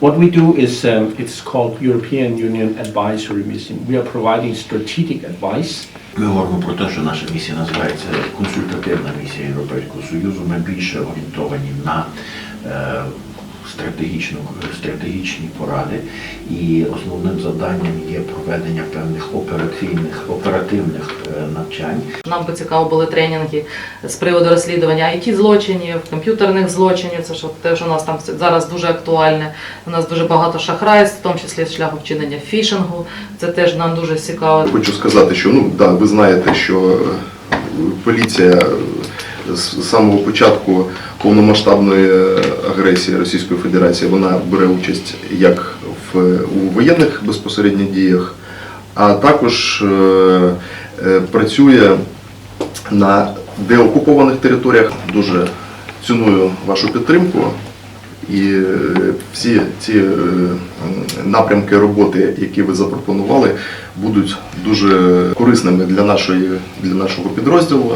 What we do is um, it's called European Union Advisory Mission. We are providing strategic advice Ми говоримо про те, що наша місія називається консультативна місія Європейського Союзу. Ми більше орієнтовані на е, стратегічну, стратегічні поради. І основним завданням є проведення певних операційних оперативних е, навчань. Нам би цікаво були тренінги з приводу розслідування it злочинів, комп'ютерних злочинів. Це що те, що у нас там зараз дуже актуальне. У нас дуже багато шахрайств, в тому числі шляхом вчинення фішингу. Це теж нам дуже цікаво. Хочу сказати, що ну да, ви знаєте, що е, поліція з самого початку повномасштабної е, агресії Російської Федерації вона бере участь як в у воєнних безпосередньо діях, а також е, е, працює на деокупованих територіях. Дуже ціную вашу підтримку. І е, всі ці е, напрямки роботи, які ви запропонували, будуть дуже корисними для нашої для нашого підрозділу.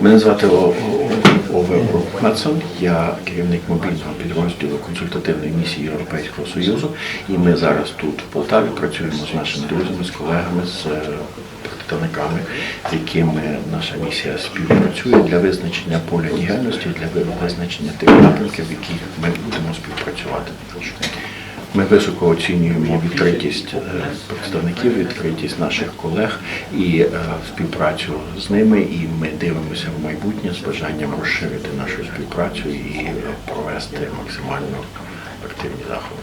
Мене звати Ове Мацон, я керівник мобільного підрозділу консультативної місії Європейського Союзу. І ми зараз тут, в Полтаві, працюємо з нашими друзями, з колегами, з е, представниками, з якими наша місія співпрацює для визначення поля діяльності, для визначення тих напрямків, в яких ми будемо співпрацювати. Ми високо оцінюємо відкритість е, представників, відкритість наших колег і е, співпрацю з ними. І ми дивимося в майбутнє з бажанням розширити нашу співпрацю і е, провести максимально активні заходи.